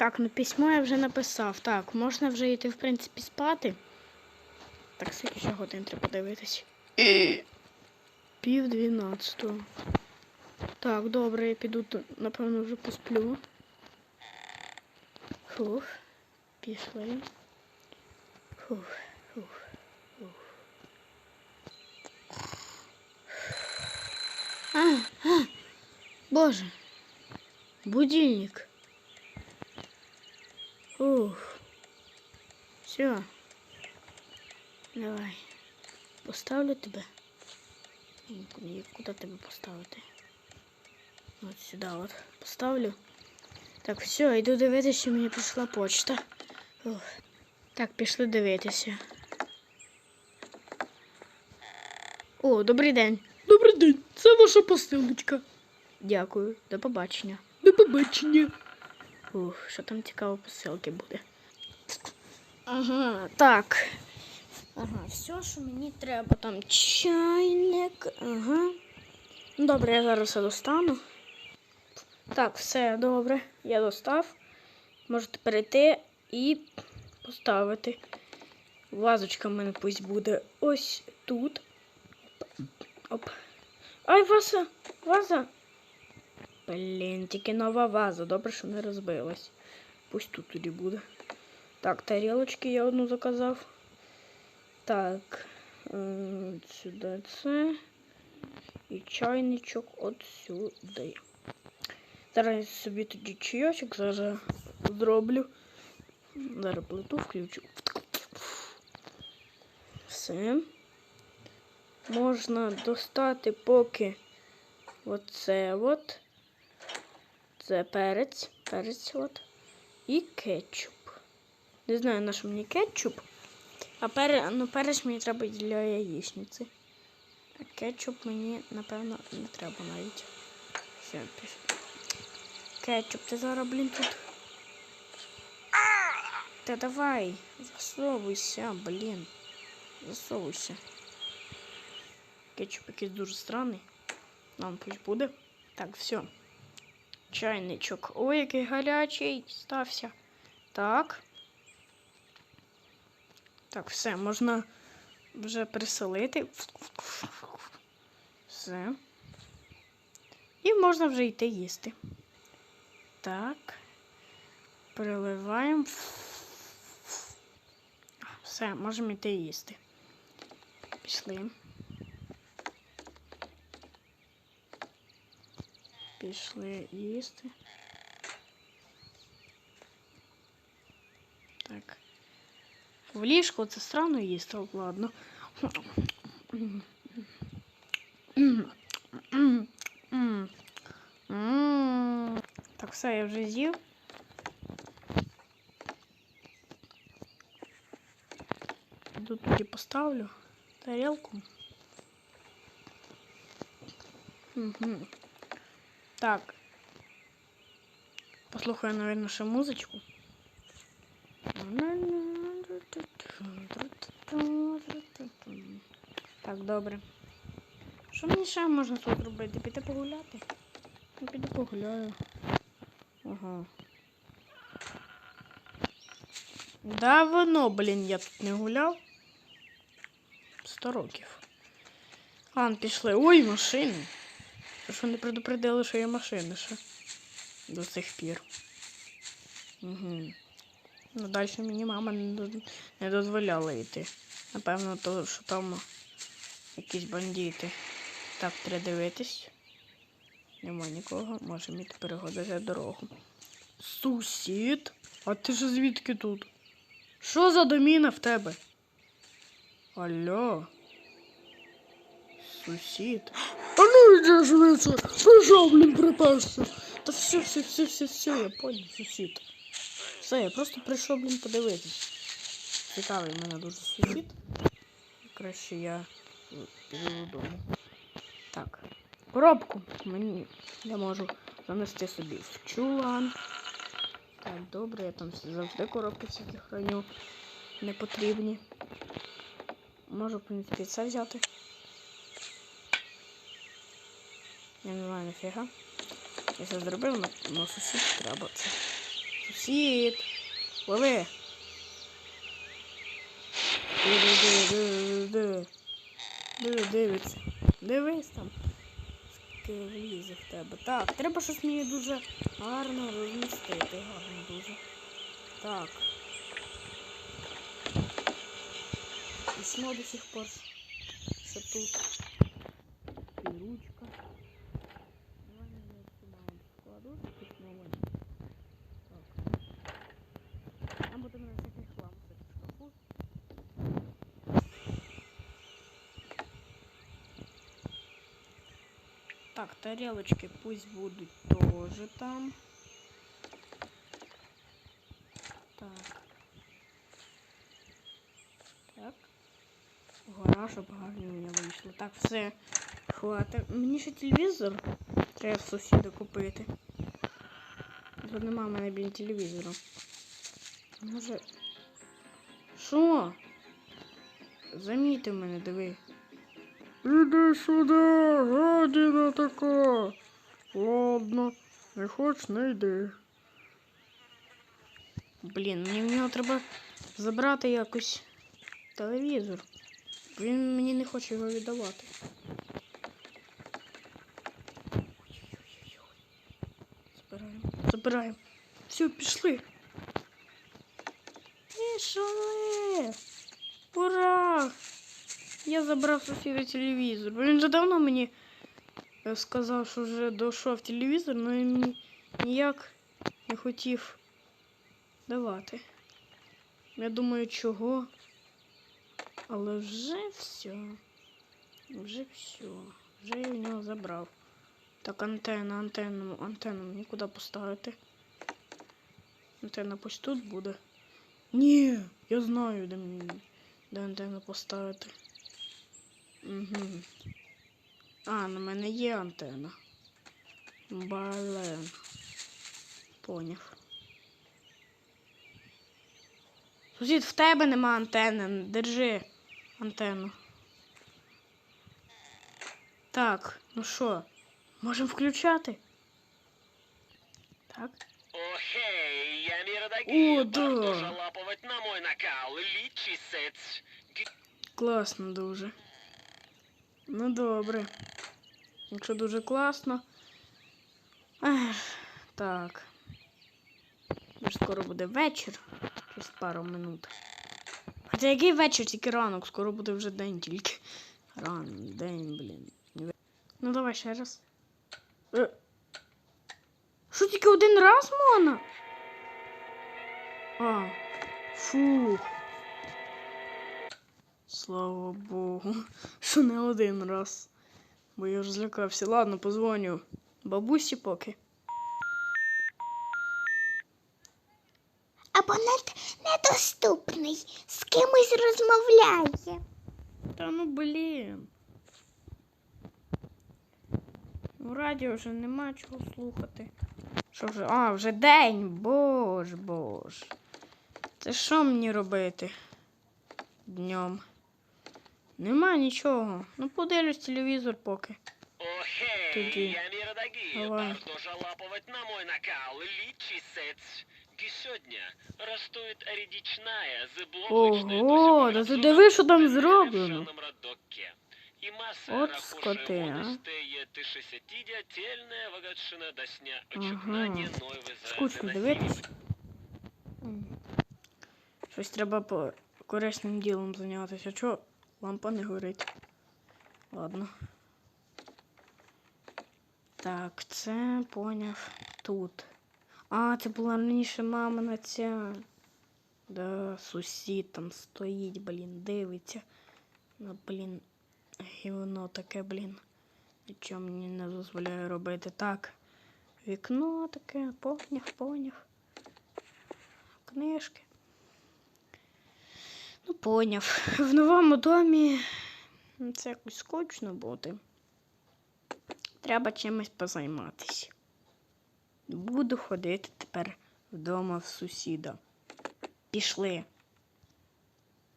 Так, ну письмо я вже написав. Так, можна вже йти, в принципі, спати. Так, скільки ще годин треба подивитись. Пів дванадцятого. Так, добре, я піду, напевно, вже посплю. Фух, пішли. Фух, фух, фух. А, а, боже, будильник. Ух. Все. Давай. Поставлю тебе. Куди тебе поставити? От сюди от. Поставлю. Так, все, йду дивитися, мені прийшла почта. Ух. Так, пішли дивитися. О, добрий день. Добрий день, це ваша посилочка. Дякую. До побачення. До побачення. Ух, що там цікаво посилки буде. Ага, так. Ага, все, що мені треба. Там чайник. Ага. Ну, Добре, я зараз достану. Так, все добре. Я достав. Можете перейти і поставити. Вазочка в мене пусть буде ось тут. Оп. Ай, ваза! Ваза! Блін, тільки нова ваза. Добре, що не розбилась. Пусть тут тоді буде. Так, тарілочки я одну заказав. Так, е, сюди це. І чайничок от сюди. Зараз я собі тоді чайочок зараз зроблю. Зараз плиту включу. Все. Можна достати поки оце от. Це перець, перець от. І кетчуп. Не знаю, на що мені кетчуп. А пере, ну, перець мені треба для яєчниці. А кетчуп мені, напевно, не треба навіть. Все, пішли. Кетчуп, ти зараз, блін, тут. Та давай, засовуйся, блін. Засовуйся. Кетчуп якийсь дуже странний. Нам пусть буде. Так, все. Чайничок. Ой, який гарячий стався. Так. Так, все, можна вже переселити. Все. І можна вже йти їсти. Так. Переливаємо. Все, можемо йти їсти. Пішли. Пішли їсти. Так. В ліжку це странно їсти, от ладно. М. Так, все, я вже з'їв. Тут тоді поставлю тарілку. Угу. Так. Послухаю, наверное, ще музичку. Так, добре. Що мені ще можна тут робити? Піти погуляти? Ну, піду погуляю. Ага. Давно, блін, я тут не гуляв. Сто років. Ладно, пішли. Ой, машини. Що не предупредили, що є машини ще. До цих пір. Угу. Ну, далі мені мама не, не дозволяла йти. Напевно, то, що там якісь бандити. Так, треба дивитись. Нема нікого. Можемо йти переходити дорогу. Сусід? А ти ж звідки тут? Що за доміна в тебе? Алло. Сусід. А ну йди швидше, прийшов, блін, приперся. Та все, все, все, все, все, я понял, сусід. Все, я просто прийшов, блін, подивитись. Цікавий мене дуже сусід. Краще я піду додому. Так. Коробку мені я можу занести собі в чулан. Так, добре, я там завжди коробки всякі храню. Не потрібні. Можу, в принципі, це взяти. Я не знаю нафіга. Я це зробив, але сусід треба це Сусід. Лови. Диви, диви, диви, диви. Диви, дивиться. Дивись там. Влізе в тебе. Так, треба щось мені дуже гарно розмістити. Гарно дуже. Так. Письмо до сих пор. Що тут? І ручка. Давай я її сюди складу, письмо вон. Так. Там буде мене всякий хлам в шкафу. Так, тарелочки пусть будут тоже там. Так. Так. Гора, щоб гарно у мене вийшло. Так, все. Хватить. Мені ще телевізор треба сусіда купити. Тут нема в мене біля телевізора. Може. Що? Замітив мене, диви. Іди сюди, гадіна така. Ладно, не хоч не йди. Блін, мені в нього треба забрати якось телевізор. Він мені не хоче його віддавати. Ой-ой-ой-ой. Забираємо. Забираємо. Все, пішли. Пішли. Ура! Я забрав сусіда телевізор. Він вже давно мені е, сказав, що вже дійшов телевізор, але він ніяк не хотів давати. Я думаю, чого. Але вже все. Вже все. Вже я в нього забрав. Так, антенна, антенну, антенну мені куди поставити? Антенна пусть тут буде. Ні, я знаю, де мені де антенну поставити. Угу. А, на мене є антенна. Блин. Поняв. Сусід, в тебе нема антени. Держи антенну. Так, ну що, можемо включати? Так. Охей, я Мирдаги. О, да. Бардо лапывать на мой накал. Сец. Класно дуже. Ну добре. Якщо дуже класно. Ех, так. Вже скоро буде вечір. Через пару минут. Хоча який вечір, тільки ранок, скоро буде вже день тільки. Рано, день, блін. Ну давай ще раз. Е. Що тільки один раз можна? А. Фу. Слава Богу, що не один раз. Бо я ж злякався. Ладно, позвоню бабусі поки. Абонент недоступний. З кимось розмовляє. Та ну блін. У радіо вже нема чого слухати. Що вже? А, вже день. Боже, боже. Це що мені робити? Днем. Нема нічого. Ну подивлюсь телевізор поки. Охей, Тоді. я Мирдаги. Давай. Бардо лапывать на мой накал. Личи сец. Сегодня растует редичная, зыбловочная Ого, да ти диви, що там зроблено. І маса От скоти, а. Ага. Скучно дивитись. Щось треба по корисним ділом зайнятися. Чого лампа не горить? Ладно. Так, це поняв тут. А, це була раніше мамина ця. Да, сусід там стоїть, блін, дивиться. Ну, блін, гівно таке, блін. Нічого мені не дозволяє робити. Так. Вікно таке, поняв, поняв. Книжки. Поняв. В новому домі ну, це якось скучно буде. Треба чимось позайматися. Буду ходити тепер вдома в сусіда. Пішли.